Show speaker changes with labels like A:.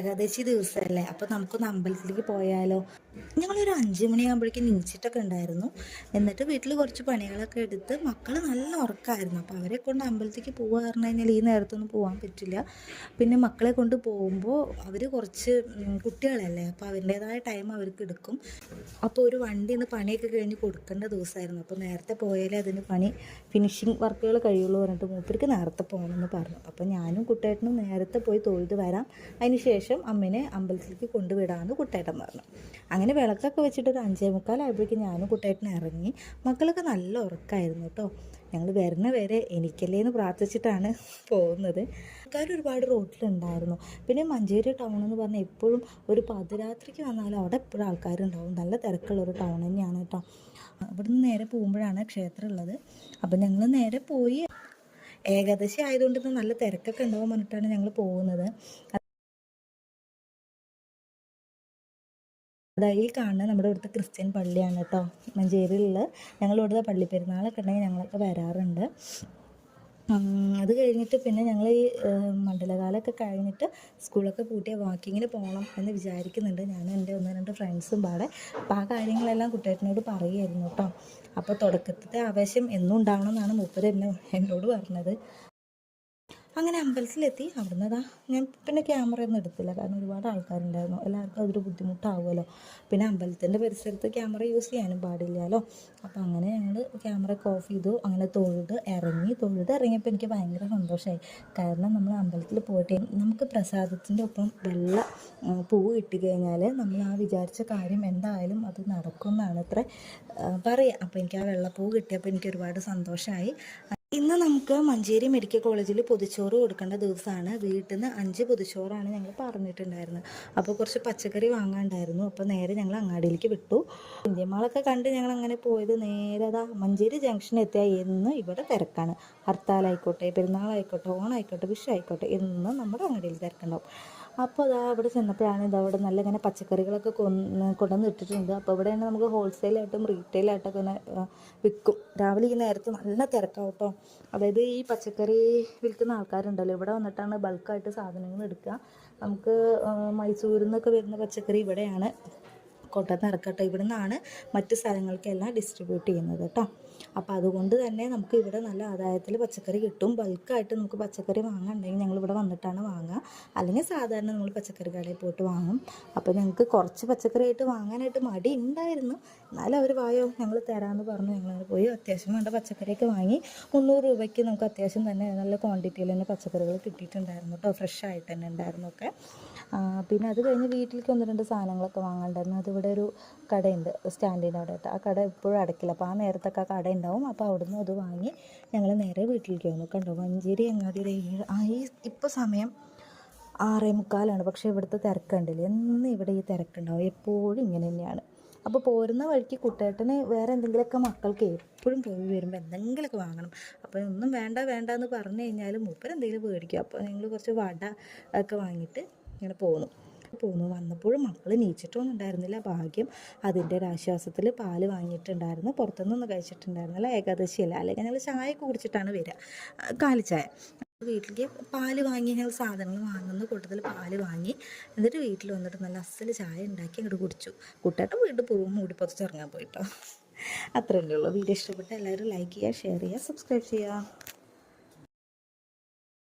A: ഏകാദശി ദിവസമല്ലേ അപ്പോൾ നമുക്കൊന്ന് അമ്പലത്തിലേക്ക് പോയാലോ? ഞങ്ങളൊരു അഞ്ച് മണിയാകുമ്പോഴേക്കും നീച്ചിട്ടൊക്കെ ഉണ്ടായിരുന്നു. എന്നിട്ട് വീട്ടിൽ കുറച്ച് പണികളൊക്കെ എടുത്ത് മക്കൾ നല്ല ഉറക്കായിരുന്നു. അപ്പോൾ അവരെ കൊണ്ട് അമ്പലത്തിലേക്ക് പോകുക പറഞ്ഞു കഴിഞ്ഞാൽ ഈ നേരത്തൊന്നും പോകാൻ പറ്റില്ല. പിന്നെ മക്കളെ കൊണ്ട് പോകുമ്പോൾ അവർ കുറച്ച് കുട്ടികളല്ലേ? അപ്പോൾ അവരുടേതായ ടൈം അവർക്ക് എടുക്കും. അപ്പോൾ ഒരു വണ്ടി ഇന്ന് പണിയൊക്കെ കഴിഞ്ഞ് കൊടുക്കേണ്ട ദിവസമായിരുന്നു. അപ്പോൾ നേരത്തെ പോയാലേ അതിന് പണി ഫിനിഷിങ് വർക്കുകൾ കഴിയുള്ളൂ പറഞ്ഞിട്ട് മൂപ്പർക്ക് നേരത്തെ പോകണമെന്ന് പറഞ്ഞു. അപ്പോൾ ഞാനും കുട്ടേട്ടനും നേരത്തെ പോയി തൊഴുത് വരാം. അതിന് ശേഷം അമ്മേനെ അമ്പലത്തിലേക്ക് കൊണ്ടുവിടാമെന്ന് കുട്ടേട്ടൻ പറഞ്ഞു. അങ്ങനെ വിളക്കൊക്കെ വെച്ചിട്ട് ഒരു അഞ്ചേ മുക്കാലായപ്പോഴേക്കും ഞാനും കുട്ടേട്ടനും ഇറങ്ങി. മക്കളൊക്കെ നല്ല ഉറക്കമായിരുന്നു കേട്ടോ ഞങ്ങൾ വരുന്ന വരെ എനിക്കല്ലേ എന്ന് പ്രാർത്ഥിച്ചിട്ടാണ് പോകുന്നത്. ആൾക്കാർ ഒരുപാട് റോട്ടിലുണ്ടായിരുന്നു. പിന്നെ മഞ്ചേരി ടൗൺ എന്ന് പറഞ്ഞാൽ എപ്പോഴും ഒരു പതിരാത്രിക്ക് വന്നാലും അവിടെ എപ്പോഴും ആൾക്കാരുണ്ടാവും. നല്ല തിരക്കുള്ള ഒരു ടൗൺ തന്നെയാണ് കേട്ടോ അവിടെ നിന്ന് നേരെ പോകുമ്പോഴാണ് ക്ഷേത്രം ഉള്ളത് അപ്പം ഞങ്ങൾ നേരെ പോയി. ഏകാദശി ആയതുകൊണ്ട് നല്ല തിരക്കൊക്കെ ഉണ്ടാവും പറഞ്ഞിട്ടാണ് ഞങ്ങൾ പോകുന്നത്. ഈ കാണുന്ന നമ്മുടെ ഇവിടുത്തെ ക്രിസ്ത്യൻ പള്ളിയാണ് കേട്ടോ. മഞ്ചേരിയിലുള്ള ഞങ്ങൾ ഇവിടുത്തെ പള്ളി പെരുന്നാളൊക്കെ ഉണ്ടെങ്കിൽ ഞങ്ങളൊക്കെ വരാറുണ്ട്. അത് കഴിഞ്ഞിട്ട് പിന്നെ ഞങ്ങൾ ഈ മണ്ഡലകാലമൊക്കെ കഴിഞ്ഞിട്ട് സ്കൂളൊക്കെ പൂട്ടിയ വാക്കിങ്ങിന് പോകണം എന്ന് വിചാരിക്കുന്നുണ്ട്. ഞാൻ എന്റെ ഒന്ന് രണ്ട് ഫ്രണ്ട്സും പാടെ. അപ്പോൾ ആ കാര്യങ്ങളെല്ലാം കുട്ടേട്ടനോട് പറയുമായിരുന്നു കേട്ടോ. അപ്പോൾ തുടക്കത്തിലെ ആവേശം എന്നും ഉണ്ടാവണം എന്നാണ് മൂപ്പര് എന്നെ എന്നോട് പറഞ്ഞത്. അങ്ങനെ അമ്പലത്തിലെത്തി. അവിടുന്ന് അതാ ഞാൻ പിന്നെ ക്യാമറ ഒന്നും എടുത്തില്ല. കാരണം ഒരുപാട് ആൾക്കാരുണ്ടായിരുന്നു. എല്ലാവർക്കും അതൊരു ബുദ്ധിമുട്ടാവുമല്ലോ. പിന്നെ അമ്പലത്തിന്റെ പരിസരത്ത് ക്യാമറ യൂസ് ചെയ്യാനും പാടില്ലല്ലോ. അപ്പോൾ അങ്ങനെ ഞങ്ങൾ ക്യാമറ ഓഫ് ചെയ്തു. അങ്ങനെ തൊഴുത് ഇറങ്ങി. തൊഴുത് ഇറങ്ങിയപ്പോൾ എനിക്ക് ഭയങ്കര സന്തോഷമായി കാരണം നമ്മൾ അമ്പലത്തിൽ പോയിട്ട് നമുക്ക് പ്രസാദത്തിന്റെ ഒപ്പം വെള്ള പൂവ് കിട്ടിക്കഴിഞ്ഞാൽ നമ്മൾ ആ വിചാരിച്ച കാര്യം എന്തായാലും അത് നടക്കുമെന്നാണ് അത്ര പറയുക അപ്പോൾ എനിക്ക് ആ വെള്ളപ്പൂവ് കിട്ടിയപ്പോൾ എനിക്ക് ഒരുപാട് സന്തോഷമായി ഇന്ന് നമുക്ക് മഞ്ചേരി മെഡിക്കൽ കോളേജിൽ പൊതിച്ചോറ് കൊടുക്കേണ്ട ദിവസമാണ്. വീട്ടിൽ നിന്ന് അഞ്ച് പൊതിച്ചോറാണ് ഞങ്ങൾ പറഞ്ഞിട്ടുണ്ടായിരുന്നത്. അപ്പോൾ കുറച്ച് പച്ചക്കറി വാങ്ങാണ്ടായിരുന്നു. അപ്പോൾ നേരെ ഞങ്ങൾ അങ്ങാടിയിലേക്ക് വിട്ടു. ഇന്ത്യമാളൊക്കെ കണ്ട് ഞങ്ങൾ അങ്ങനെ പോയത് നേരെ അതാ മഞ്ചേരി ജംഗ്ഷൻ എത്തിയ എന്ന് ഇവിടെ തിരക്കാണ്. ഹർത്താലായിക്കോട്ടെ പെരുന്നാളായിക്കോട്ടെ ഓണായിക്കോട്ടെ വിഷു ആയിക്കോട്ടെ എന്നും നമ്മുടെ അങ്ങാടിയിൽ തിരക്കുണ്ടാവും. അപ്പോൾ അതാ അവിടെ ചെന്നപ്പോഴാണ് ഇതാ അവിടെ നല്ല ഇങ്ങനെ പച്ചക്കറികളൊക്കെ കൊണ്ടുവന്ന് ഇട്ടിട്ടുണ്ട്. അപ്പോൾ ഇവിടെയാണ് നമുക്ക് ഹോൾസെയിലായിട്ടും റീറ്റെയിലായിട്ടൊക്കെ ആ, വിൽക്കും. രാവിലെ ഈ നേരത്ത് നല്ല തിരക്കാവും കേട്ടോ അതായത് ഈ പച്ചക്കറി വിൽക്കുന്ന ആൾക്കാരുണ്ടല്ലോ ഇവിടെ വന്നിട്ടാണ് ബൾക്കായിട്ട് സാധനങ്ങൾ എടുക്കുക. നമുക്ക് മൈസൂരിൽ നിന്നൊക്കെ വരുന്ന പച്ചക്കറി ഇവിടെയാണ്. കൊണ്ടുവന്ന് ഇറക്കട്ടെ ഇവിടെ നിന്നാണ് മറ്റ് സ്ഥലങ്ങൾക്കെല്ലാം ഡിസ്ട്രിബ്യൂട്ട് ചെയ്യുന്നത് കേട്ടോ. അപ്പോൾ അതുകൊണ്ട് തന്നെ നമുക്ക് ഇവിടെ നല്ല ആദായത്തിൽ പച്ചക്കറി കിട്ടും. ബൾക്കായിട്ട് നമുക്ക് പച്ചക്കറി വാങ്ങാനുണ്ടെങ്കിൽ ഞങ്ങൾ ഇവിടെ വന്നിട്ടാണ് വാങ്ങുക. അല്ലെങ്കിൽ സാധാരണ നമ്മൾ പച്ചക്കറി കടയിൽ പോയിട്ട് വാങ്ങും. അപ്പോൾ ഞങ്ങൾക്ക് കുറച്ച് പച്ചക്കറി ആയിട്ട് വാങ്ങാനായിട്ട് മടി ഉണ്ടായിരുന്നു. എന്നാലും അവർ വായോ ഞങ്ങൾ തരാമെന്ന് പറഞ്ഞു. ഞങ്ങൾ പോയി. അത്യാവശ്യം വേണ്ട പച്ചക്കറിയൊക്കെ വാങ്ങി. മുന്നൂറ് രൂപയ്ക്ക് നമുക്ക് അത്യാവശ്യം തന്നെ നല്ല ക്വാണ്ടിറ്റിയിൽ തന്നെ പച്ചക്കറികൾ കിട്ടിയിട്ടുണ്ടായിരുന്നു കേട്ടോ. ഫ്രഷ് ആയിട്ട് തന്നെ ഉണ്ടായിരുന്നു ഒക്കെ. പിന്നെ അത് കഴിഞ്ഞ് വീട്ടിലേക്ക് ഒന്ന് രണ്ട് സാധനങ്ങളൊക്കെ വാങ്ങാണ്ടായിരുന്നു അതിവിടെ ഒരു കടയുണ്ട് സ്റ്റാൻഡിന്റെ അവിടെ ആ കട എപ്പോഴും അടയ്ക്കില്ല. അപ്പോൾ ആ നേരത്തൊക്കെ ആ കട ഉണ്ടാവും. അപ്പോൾ അവിടുന്ന് അത് വാങ്ങി ഞങ്ങൾ നേരെ വീട്ടിലേക്ക് വന്നു. കണ്ടോ മഞ്ചേരി അങ്ങാടി ഏഴ് ആ ഈ ഇപ്പോൾ സമയം ആറേ മുക്കാലാണ്. പക്ഷേ ഇവിടുത്തെ തിരക്കുണ്ടില്ല. എന്നും ഇവിടെ ഈ തിരക്കുണ്ടാവും. എപ്പോഴും ഇങ്ങനെ തന്നെയാണ്. അപ്പോൾ പോരുന്ന വഴിക്ക് കുട്ടേട്ടന് വേറെ എന്തെങ്കിലുമൊക്കെ മക്കൾക്ക് എപ്പോഴും പോയി വരുമ്പോൾ എന്തെങ്കിലുമൊക്കെ വാങ്ങണം. അപ്പോൾ ഒന്നും വേണ്ട വേണ്ട എന്ന് പറഞ്ഞു കഴിഞ്ഞാൽ മൂപ്പരെന്തെങ്കിലും മേടിക്കും. അപ്പോൾ ഞങ്ങൾ കുറച്ച് വട ഒക്കെ വാങ്ങിയിട്ട് ഇങ്ങനെ പോന്നു. പോന്നു വന്നപ്പോഴും മക്കൾ നീച്ചിട്ടൊന്നും ഉണ്ടായിരുന്നില്ല ഭാഗ്യം അതിന്റെ ഒരു ആശ്വാസത്തിൽ പാൽ വാങ്ങിയിട്ടുണ്ടായിരുന്നു. പുറത്തുനിന്നൊന്നും കഴിച്ചിട്ടുണ്ടായിരുന്നില്ല. ഏകാദശിയല്ല അല്ലെങ്കിൽ ഞങ്ങൾ ചായ കുടിച്ചിട്ടാണ് വരിക. കാലിച്ചായ. വീട്ടിലേക്ക് പാൽ വാങ്ങി ഞങ്ങൾ സാധനങ്ങൾ വാങ്ങുന്ന. കൂട്ടത്തിൽ പാൽ വാങ്ങി എന്നിട്ട് വീട്ടിൽ വന്നിട്ട് നല്ല അസൽ ചായ ഉണ്ടാക്കി അങ്ങോട്ട് കുടിച്ചു. കുട്ടിയായിട്ട് വീണ്ടും പോകും മൂടി ഇറങ്ങാൻ പോയിട്ടോ. അത്രേ ഉള്ളൂ. വീഡിയോ ഇഷ്ടപ്പെട്ട എല്ലാവരും ലൈക്ക് ചെയ്യുക ഷെയർ ചെയ്യുക സബ്സ്ക്രൈബ് ചെയ്യുക.